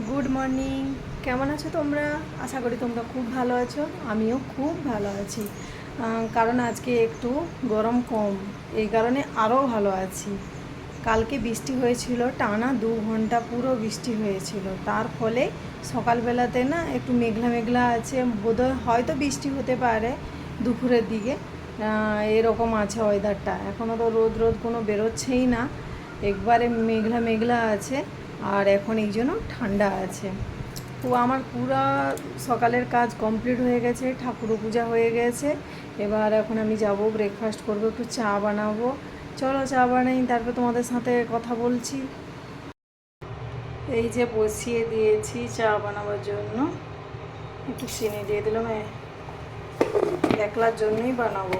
Good morning কেমন আছো তোমরা? আশা করি তোমরা খুব ভালো আছো। আমিও খুব ভালো আছি। কারণ আজকে একটু গরম কম। এই কারণে আরও ভালো আছি। কালকে বৃষ্টি হয়েছিল, টানা দু ঘণ্টা পুরো বৃষ্টি হয়েছিল। তার ফলে সকালবেলাতে না একটু মেঘলা মেঘলা আছে। বোধহয় হয়তো বৃষ্টি হতে পারে দুপুরের দিকে। এরকম আছে ওয়েদারটা এখনও তো রোদ রোদ কোনো বেরোচ্ছেই না। একবারে মেঘলা মেঘলা আছে। আর এখন এই জন্য ঠান্ডা আছে। তো আমার পুরা সকালের কাজ কমপ্লিট হয়ে গেছে, ঠাকুরও পূজা হয়ে গেছে। এবার এখন আমি যাব ব্রেকফাস্ট করব, একটু চা বানাবো। চলো চা বানাই, তারপর তোমাদের সাথে কথা বলছি। এই যে বসিয়ে দিয়েছি চা বানাবার জন্য। একটু চিনি দিয়ে দিলাম একলার জন্যই বানাবো।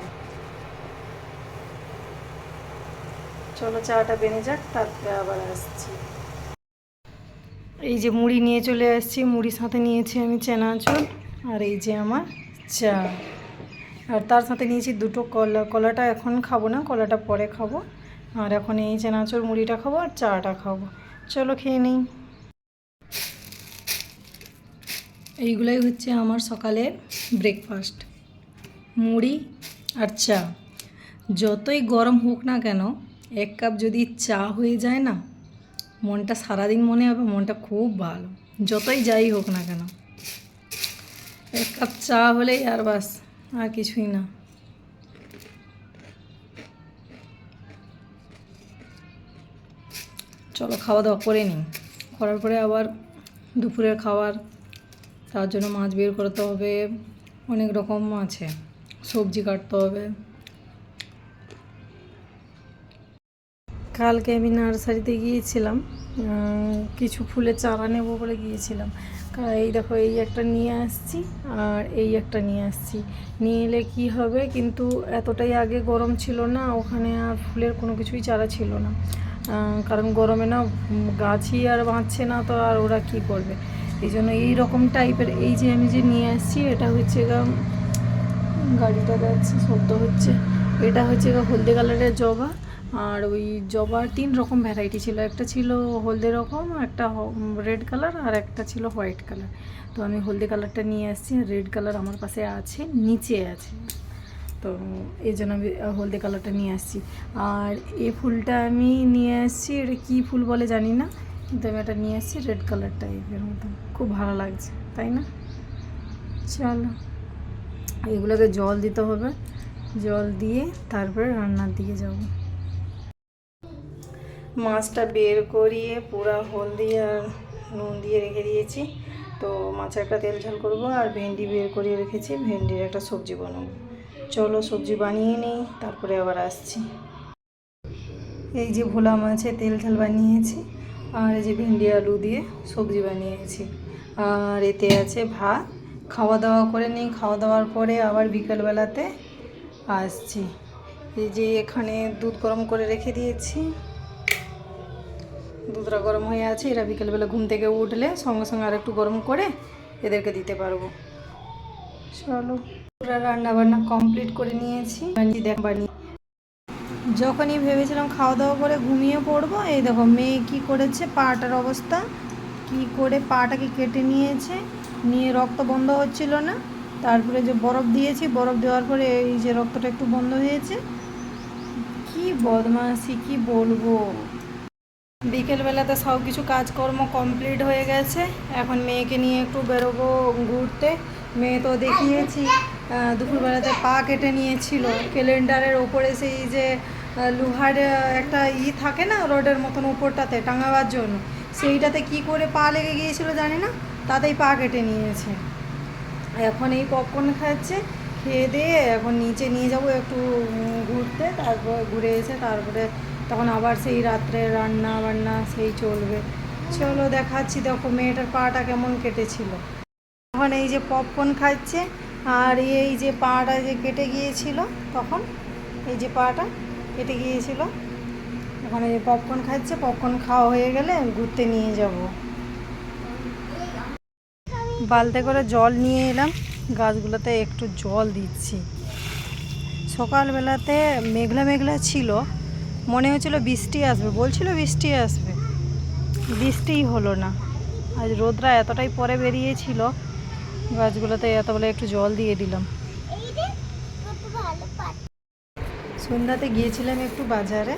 চলো চাটা বেনে যাক, তারপরে আবার আসছি। এই যে মুড়ি নিয়ে চলে আসছি মুড়ির সাথে নিয়েছি আমি চেনাচুর আর এই যে আমার চা। আর তার সাথে নিয়েছি দুটো কলা, কলাটা এখন খাব না, কলাটা পরে খাব। আর এখন এই চেনাচুর মুড়িটা খাব আর চাটা খাব। চলো খেয়ে নিই। এইগুলোই হচ্ছে আমার সকালের ব্রেকফাস্ট মুড়ি আর চা। যতই গরম হোক না কেন, এক কাপ যদি চা হয়ে যায় না মনটা সারাদিন মনে হবে, মনটা খুব ভালো। যতই যাই হোক না কেন। এক কাপ চা হলেই আর বাস, আর কিছুই না। চলো খাওয়া দাওয়া করে নিই। করার পরে আবার দুপুরের খাবার, তার জন্য মাছ বের করতে হবে, অনেক রকম আছে। সবজি কাটতে হবে। কালকে আমি নার্সারিতে গিয়েছিলাম কিছু ফুলের চারা নেব বলে গিয়েছিলাম। এই দেখো, এই একটা নিয়ে আসছি আর এই একটা নিয়ে আসছি। নিয়ে এলে কী হবে? কিন্তু এতটাই আগে গরম ছিল না, ওখানে আর ফুলের কোনো কিছুই চারা ছিল না। কারণ গরমে না গাছই আর বাঁচছে না তো, আর ওরা কি করবে? এই জন্য এই রকম টাইপের, এই যে আমি যে নিয়ে আসছি, এটা হচ্ছে গাড়িটা যাচ্ছে, শব্দ হচ্ছে। এটা হচ্ছে হলদে কালারের জবা। আর ওই জবার তিন রকম ভ্যারাইটি ছিল। একটা ছিল হলদে রকম, একটা রেড কালার আর একটা ছিল হোয়াইট কালার তো আমি হলদে কালারটা নিয়ে আসছি আর রেড কালার আমার পাশে আছে, নিচে আছে। তো এই জন্য আমি হলদে কালারটা নিয়ে আসছি। আর এ ফুলটা আমি নিয়ে আসছি, এটা কী ফুল বলে জানি না, কিন্তু আমি এটা নিয়ে আসছি রেড কালার টাইপের মতো। খুব ভালো লাগছে, তাই না? চলো, এগুলোকে জল দিতে হবে। জল দিয়ে তারপরে রান্নার দিকে যাব। মাছটা বের করিয়ে পুরা হলদি আর নুন দিয়ে রেখে দিয়েছি। তো মাছে একটা তেল ঝাল করব আর ভেন্ডি বের করিয়ে রেখেছি। ভেন্ডির একটা সবজি বানাবো। চলো সবজি বানিয়ে নিই, তারপরে আবার আসছি। এই যে ভোলা মাছে তেল ঝাল বানিয়েছি আর এই যে ভেন্ডি আলু দিয়ে সবজি বানিয়েছি। আর এতে আছে ভাত। খাওয়া দাওয়া করে নিই, খাওয়া দাওয়ার পরে আবার বিকেলবেলাতে আসছি। এই যে এখানে দুধ গরম করে রেখে দিয়েছি। দুধটা গরম হয়ে আছে, এরা বিকেলবেলা ঘুম থেকে উঠলে সঙ্গে সঙ্গে আর একটু গরম করে এদেরকে দিতে পারব। চলো, পুরো রান্না বান্না কমপ্লিট করে নিয়েছি। দেখ, বানিয়ে। যখনই ভেবেছিলাম খাওয়া দাওয়া করে ঘুমিয়ে পড়ব, এই দেখো মেয়ে কি করেছে, পাটার অবস্থা। কি করে পাটাকে কেটে নিয়েছে, নিয়ে রক্ত বন্ধ হচ্ছিল না। তারপরে যে বরফ দিয়েছি, বরফ দেওয়ার পরে এই যে রক্তটা একটু বন্ধ হয়েছে। কি বদমাসি কি বলব? বিকেলবেলাতে সব কিছু কাজকর্ম কমপ্লিট হয়ে গেছে। এখন মেয়েকে নিয়ে একটু বেরোবো ঘুরতে। মেয়ে তো দেখিয়েছি দুপুরবেলাতে পা কেটে নিয়েছিল। ক্যালেন্ডারের ওপরে সেই যে লোহার একটা ই থাকে না, রোডের মতন উপরটাতে টাঙাবার জন্য, সেইটাতে কি করে পা লেগে গিয়েছিল জানি না, তাতেই পা কেটে নিয়েছে। এখন এই পপকর্ন খাচ্ছে, খেয়ে দিয়ে এখন নিচে নিয়ে যাব একটু ঘুরতে, তারপর ঘুরে এসে তারপরে তখন আবার সেই রাত্রে রান্না বান্না সেই চলবে। চলো দেখাচ্ছি দেখো মেয়েটার পাটা কেমন কেটেছিল। তখন এই যে পপকর্ন খাচ্ছে আর এই যে পাটা যে কেটে গিয়েছিল, তখন এই যে পাটা কেটে গিয়েছিল। এখন এই পপকর্ন খাচ্ছে পপকর্ন খাওয়া হয়ে গেলে ঘুরতে নিয়ে যাব। বালতে করে জল নিয়ে এলাম, গাছগুলোতে একটু জল দিচ্ছি। সকালবেলাতে মেঘলা মেঘলা ছিল মনে হচ্ছিল বৃষ্টি আসবে, বলছিল বৃষ্টি আসবে। বৃষ্টিই হলো না। আজ রোদরা এতটাই পরে বেরিয়েছিল, গাছগুলোতে এতবেলা একটু জল দিয়ে দিলাম। সন্ধ্যাতে গিয়েছিলাম একটু বাজারে।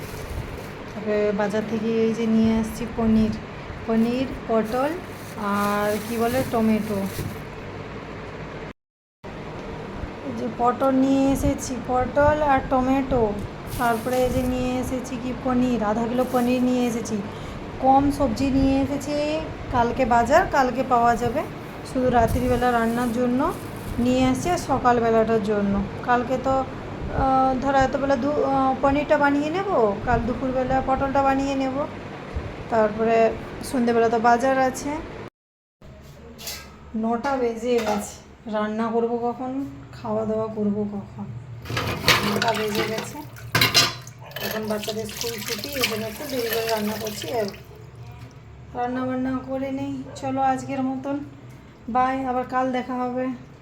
তারপরে বাজার থেকে এই যে নিয়ে আসছি পনির। পনির, পটল আর কি বলে টমেটো। যে পটল নিয়ে এসেছি, পটল আর টমেটো। তারপরে যে নিয়ে এসেছি কি, পনির, আধা কিলো পনির নিয়ে এসেছি। কম সবজি নিয়ে এসেছি, কালকে বাজার, কালকে পাওয়া যাবে। শুধু রাত্রিবেলা রান্নার জন্য নিয়ে আসছি আর সকালবেলাটার জন্য। কালকে তো ধরো এতবেলা দু পনিরটা বানিয়ে নেব, কাল দুপুরবেলা পটলটা বানিয়ে নেব। তারপরে সন্ধেবেলা তো বাজার আছে। নটা বেজে গেছে। রান্না করব কখন? দাওয়া করব কখন? বেজে গেছে। এখন বাচ্চাদের স্কুল ছুটি জন্য একটু দেরি করে রান্না করছি। আর রান্না বান্না করে নেই। চলো আজকের মতন। বাই, আবার কাল দেখা হবে।